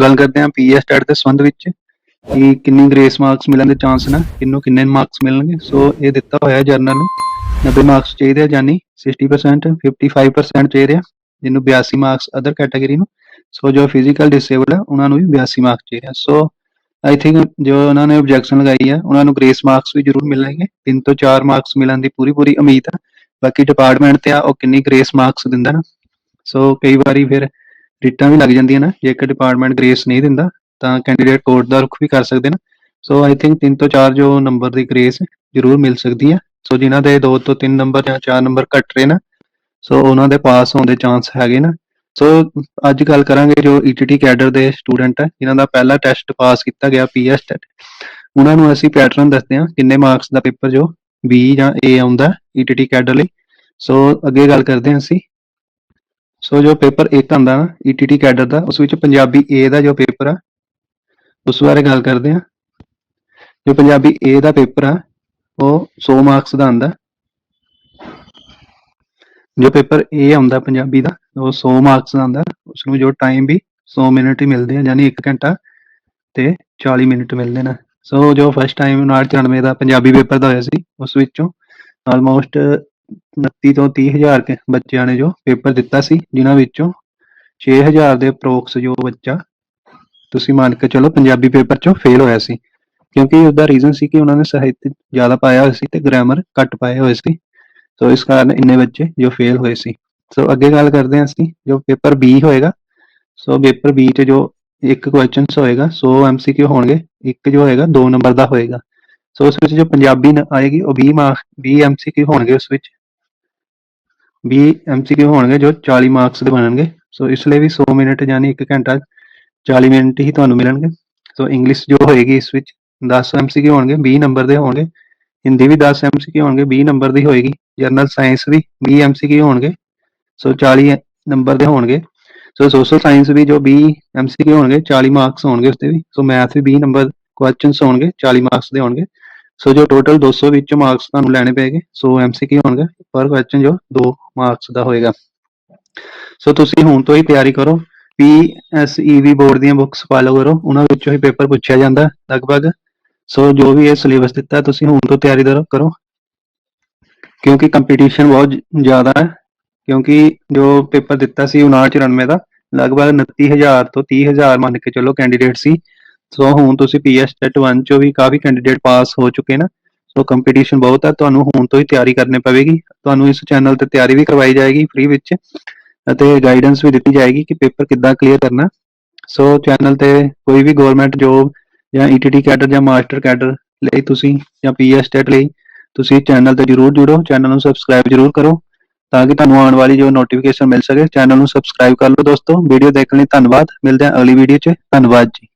ਗੱਲ ਕਰਦੇ ਹਾਂ ਪੀਐਸ ਟੈਟ ਦੇ ਸੰਬੰਧ ਵਿੱਚ ਕਿ ਕਿੰਨੀ ਗ੍ਰੇਸ ਮਾਰਕਸ ਮਿਲਣ ਦੇ ਚਾਂਸ ਨੇ, ਕਿੰਨੂੰ ਕਿੰਨੇ ਮਾਰਕਸ ਮਿਲਣਗੇ। ਸੋ ਇਹ ਦਿੱਤਾ ਹੋਇਆ ਜਰਨਲ ਨੂੰ 90 ਮਾਰਕਸ ਚਾਹੀਦੇ ਆ ਜਾਨੀ 60% 55% ਚਾਹੀਦੇ ਆ, ਜਿਹਨੂੰ 82 ਮਾਰਕਸ ਅਦਰ ਕੈਟਾਗਰੀ ਨੂੰ। ਸੋ ਜੋ ਫਿਜ਼ੀਕਲ ਡਿਸੇਬਲ ਹੈ ਉਹਨਾਂ ਨੂੰ ਵੀ 82 ਮਾਰਕਸ ਚਾਹੀਦੇ ਆ। ਸੋ ਆਈ ਥਿੰਕ ਜੋ ਉਹਨਾਂ ਨੇ ਆਬਜੈਕਸ਼ਨ ਲਗਾਈ ਹੈ ਉਹਨਾਂ ਨੂੰ ਗ੍ਰੇਸ ਮਾਰਕਸ ਵੀ ਜ਼ਰੂਰ ਮਿਲਣਗੇ। 3 ਤੋਂ 4 ਮਾਰਕਸ ਮਿਲਣ ਦੀ ਪੂਰੀ ਪੂਰੀ ਉਮੀਦ ਆ। ਬਾਕੀ ਡਿਪਾਰਟਮੈਂਟ ਤੇ ਆ, ਉਹ ਕਿੰਨੀ ਗ੍ਰੇਸ ਮਾਰਕਸ ਦਿੰਦਾ ਨਾ। ਸੋ ਕਈ ਵਾਰੀ ਫਿਰ ਰਿਟਾਂ ਵੀ ਲੱਗ ਜਾਂਦੀਆਂ ਨਾ ਜੇਕਰ ਡਿਪਾਰਟਮੈਂਟ ਗ੍ਰੇਸ ਨਹੀਂ ਦਿੰਦਾ, ਤਾਂ ਕੈਂਡੀਡੇਟ ਕੋਰਟ ਦਾ ਰੁਖ ਵੀ ਕਰ ਸਕਦੇ ਨੇ। ਸੋ ਆਈ ਥਿੰਕ 3 ਤੋਂ 4 ਜੋ ਨੰਬਰ ਦੀ ਗ੍ਰੇਸ ਜ਼ਰੂਰ ਮਿਲ ਸਕਦੀ ਹੈ। ਸੋ ਜਿਨ੍ਹਾਂ ਦੇ 2 ਤੋਂ 3 ਨੰਬਰ ਜਾਂ 4 ਨੰਬਰ ਘੱਟ ਰਹੇ ਨਾ ਸੋ ਉਹਨਾਂ ਦੇ ਪਾਸ ਹੋਣ ਦੇ ਚਾਂਸ ਹੈਗੇ ਨਾ। ਸੋ ਅੱਜ ਗੱਲ ਕਰਾਂਗੇ ਜੋ ਈਟੀਟੀ ਕੈਡਰ ਦੇ ਸਟੂਡੈਂਟ ਹੈ, ਜਿਨ੍ਹਾਂ ਦਾ ਪਹਿਲਾ ਟੈਸਟ ਪਾਸ ਕੀਤਾ ਗਿਆ ਪੀਐਸ ਟੈਟ ਉਹਨਾਂ ਨੂੰ ਅਸੀਂ ਪੈਟਰਨ ਦੱਸਦੇ ਹਾਂ, ਕਿੰਨੇ ਮਾਰਕਸ ਦਾ ਪੇਪਰ ਜੋ ਬੀ ਜਾਂ ਏ ਆਉਂਦਾ ਈਟੀਟੀ ਕੈਡਰ ਲਈ। ਸੋ ਅੱਗੇ ਗੱਲ ਕਰਦੇ ਹਾਂ ਅਸੀਂ। ਸੋ ਜੋ ਪੇਪਰ 1 ਆਉਂਦਾ ਨਾ ਈਟੀਟੀ ਕੈਡਰ ਦਾ, ਉਸ ਵਿੱਚ ਪੰਜਾਬੀ ਏ ਦਾ ਜੋ ਪੇਪਰ ਆ, ਉਸ ਬਾਰੇ ਗੱਲ ਕਰਦੇ ਹਾਂ। ਜੋ ਪੰਜਾਬੀ ਏ ਦਾ ਪੇਪਰ ਆ, ਉਹ 100 ਮਾਰਕਸ ਦਾ ਆਉਂਦਾ। ਜੋ ਪੇਪਰ ਏ ਆਉਂਦਾ ਪੰਜਾਬੀ ਦਾ, ਉਹ 100 ਮਾਰਕਸ ਦਾ ਆਉਂਦਾ। ਉਸ ਨੂੰ ਜੋ ਟਾਈਮ ਵੀ 100 ਮਿੰਟ ਹੀ ਮਿਲਦੇ ਆ, ਯਾਨੀ 1 ਘੰਟਾ ਤੇ 40 ਮਿੰਟ ਮਿਲਦੇ ਨੇ। ਸੋ ਜੋ ਫਸਟ ਟਾਈਮ 99 ਦਾ ਪੰਜਾਬੀ ਪੇਪਰ ਦਾ ਹੋਇਆ ਸੀ, ਉਸ ਵਿੱਚੋਂ ਆਲਮੋਸਟ 29 ਤੋਂ 30 ਹਜ਼ਾਰ ਕੇ ਬੱਚਿਆਂ ਨੇ ਜੋ ਪੇਪਰ ਦਿੱਤਾ ਸੀ, ਜਿਨ੍ਹਾਂ ਵਿੱਚੋਂ 6000 ਦੇ ਅਪਰੋਕਸ ਜੋ ਬੱਚਾ, ਤੁਸੀਂ ਮੰਨ ਕੇ ਚਲੋ ਪੰਜਾਬੀ ਪੇਪਰ ਚੋਂ ਫੇਲ ਹੋਇਆ ਸੀ। ਕਿਉਂਕਿ ਉਹਦਾ ਰੀਜ਼ਨ ਸੀ ਕਿ ਉਹਨਾਂ ਨੇ ਸਾਹਿਤ ਜ਼ਿਆਦਾ ਪਾਇਆ ਹੋਇਆ ਸੀ ਤੇ ਗ੍ਰਾਮਰ ਘੱਟ ਪਾਏ ਹੋਏ ਸੀ। ਸੋ ਇਸ ਕਾਰਨ ਇੰਨੇ ਬੱਚੇ ਜੋ ਫੇਲ ਹੋਏ ਸੀ। ਸੋ ਅੱਗੇ ਗੱਲ ਕਰਦੇ ਹਾਂ ਅਸੀਂ, ਜੋ ਪੇਪਰ ਬੀ ਹੋਏਗਾ, ਸੋ ਪੇਪਰ ਬੀ 'ਚ ਜੋ ਇੱਕ ਕੁਐਸਚਨਸ ਹੋਏਗਾ 100 MCQ ਹੋਣਗੇ, ਇੱਕ ਜੋ ਹੋਏਗਾ 2 ਨੰਬਰ ਦਾ ਹੋਏਗਾ। ਸੋ ਉਸ ਵਿੱਚ ਜੋ ਪੰਜਾਬੀ ਆਏਗੀ, ਉਹ 20 ਮਾਰਕ 20 MCQ ਹੋਣਗੇ ਉਸ ਵਿੱਚ। 20 MCQ ਹੋਣਗੇ ਜੋ 40 ਮਾਰਕਸ ਦੇ ਬਣਨਗੇ। ਸੋ ਇਸ ਲਈ ਵੀ 100 ਮਿੰਟ ਯਾਨੀ 1 ਘੰਟਾ 40 ਮਿੰਟ ਹੀ ਤੁਹਾਨੂੰ ਮਿਲਣਗੇ। ਸੋ ਇੰਗਲਿਸ਼ ਜੋ ਹੋਏਗੀ ਇਸ ਵਿੱਚ 10 MCQ ਹੋਣਗੇ 20 ਨੰਬਰ ਦੇ ਹੋਣਗੇ। ਹਿੰਦੀ ਵੀ 10 MCQ ਹੋਣਗੇ 20 ਨੰਬਰ ਦੀ ਹੋਏਗੀ। ਜਨਰਲ ਸਾਇੰਸ ਵੀ 20 MCQ ਹੋਣਗੇ। ਸੋ 40 ਨੰਬਰ ਦੇ ਹੋਣਗੇ। ਸੋ ਸੋਸ਼ਲ ਸਾਇੰਸ ਵੀ ਜੋ 20 MCQ ਹੋਣਗੇ 40 ਮਾਰਕਸ ਹੋਣਗੇ ਉਸ ਤੇ ਵੀ। ਸੋ ਮੈਥ ਵੀ 20 ਨੰਬਰ ਕੁਐਸਚਨਸ ਹੋਣਗੇ 40 ਮਾਰਕਸ ਦੇ ਹੋਣਗੇ। ਸੋ ਜੋ ਟੋਟਲ 200 ਵਿੱਚੋਂ ਮਾਰਕਸ ਤੁਹਾਨੂੰ ਲੈਣੇ ਪੈਗੇ 100 MCQ ਹੋਣਗੇ ਪਰ ਕੁਐਸਚਨ ਜੋ 2 ਮਾਰਕਸ ਦਾ ਹੋਏਗਾ। ਸੋ ਤੁਸੀਂ ਹੁਣ ਤੋਂ ਹੀ ਤਿਆਰੀ ਕਰੋ PSEV ਬੋਰਡ ਦੀਆਂ ਬੁੱਕਸ ਫਾਲੋ ਕਰੋ, ਉਹਨਾਂ ਵਿੱਚੋਂ ਹੀ ਪੇਪਰ ਪੁੱਛਿਆ ਜਾਂਦਾ ਲਗਭਗ। ਸੋ ਜੋ ਵੀ ਇਹ ਸਿਲੇਬਸ ਦਿੱਤਾ, ਤੁਸੀਂ ਹੁਣ ਤੋਂ ਤਿਆਰੀ ਕਰੋ ਕਿਉਂਕਿ ਕੰਪੀਟੀਸ਼ਨ ਬਹੁਤ ਜ਼ਿਆਦਾ ਹੈ, ਕਿਉਂਕਿ ਜੋ ਪੇਪਰ ਦਿੱਤਾ ਸੀ 5994 ਦਾ, ਲਗਭਗ 29000 ਤੋਂ 30000 ਮੰਨ ਕੇ ਚੱਲੋ ਕੈਂਡੀਡੇਟ ਸੀ। ਸੋ ਹੁਣ ਤੁਸੀਂ ਪੀਐਸ ਟੈਟ 1 ਚੋਂ ਵੀ ਕਾਫੀ ਕੈਂਡੀਡੇਟ ਪਾਸ ਹੋ ਚੁੱਕੇ ਨਾ ਸੋ ਕੰਪੀਟੀਸ਼ਨ ਬਹੁਤ ਹੈ ਤੁਹਾਨੂੰ ਹੁਣ ਤੋਂ ਹੀ ਤਿਆਰੀ ਕਰਨੀ ਪਵੇਗੀ, ਤੁਹਾਨੂੰ ਇਸ ਚੈਨਲ ਤੇ ਤਿਆਰੀ ਵੀ ਕਰਵਾਈ ਜਾਏਗੀ ਫ੍ਰੀ ਵਿੱਚ, ਅਤੇ ਗਾਈਡੈਂਸ ਵੀ ਦਿੱਤੀ ਜਾਏਗੀ ਕਿ ਪੇਪਰ ਕਿੱਦਾਂ ਕਲੀਅਰ ਕਰਨਾ। ਸੋ ਚੈਨਲ ਤੇ ਕੋਈ ਵੀ ਗਵਰਨਮੈਂਟ ਜੋਬ ਜਾਂ ਈਟੀਟੀ ਕੈਡਰ ਜਾਂ ਮਾਸਟਰ ਕੈਡਰ ਲਈ ਤੁਸੀਂ, ਜਾਂ ਪੀਐਸ ਟੈਟ ਲਈ ਤੁਸੀਂ ਚੈਨਲ ਤੇ ਜਰੂਰ ਜੁੜੋ ਚੈਨਲ ਨੂੰ ਸਬਸਕ੍ਰਾਈਬ ਜਰੂਰ ਕਰੋ, ਤਾਂ ਕਿ ਤੁਹਾਨੂੰ ਆਉਣ ਵਾਲੀ ਜੋ ਨੋਟੀਫਿਕੇਸ਼ਨ ਮਿਲ ਸਕੇ ਚੈਨਲ ਨੂੰ ਸਬਸਕ੍ਰਾਈਬ ਕਰ ਲਓ ਦੋਸਤੋ। ਵੀਡੀਓ ਦੇਖਣ ਲਈ ਧੰਨਵਾਦ, ਮਿਲਦੇ ਹਾਂ ਅਗਲੀ ਵੀਡੀਓ 'ਚ। ਧੰਨਵਾਦ ਜੀ।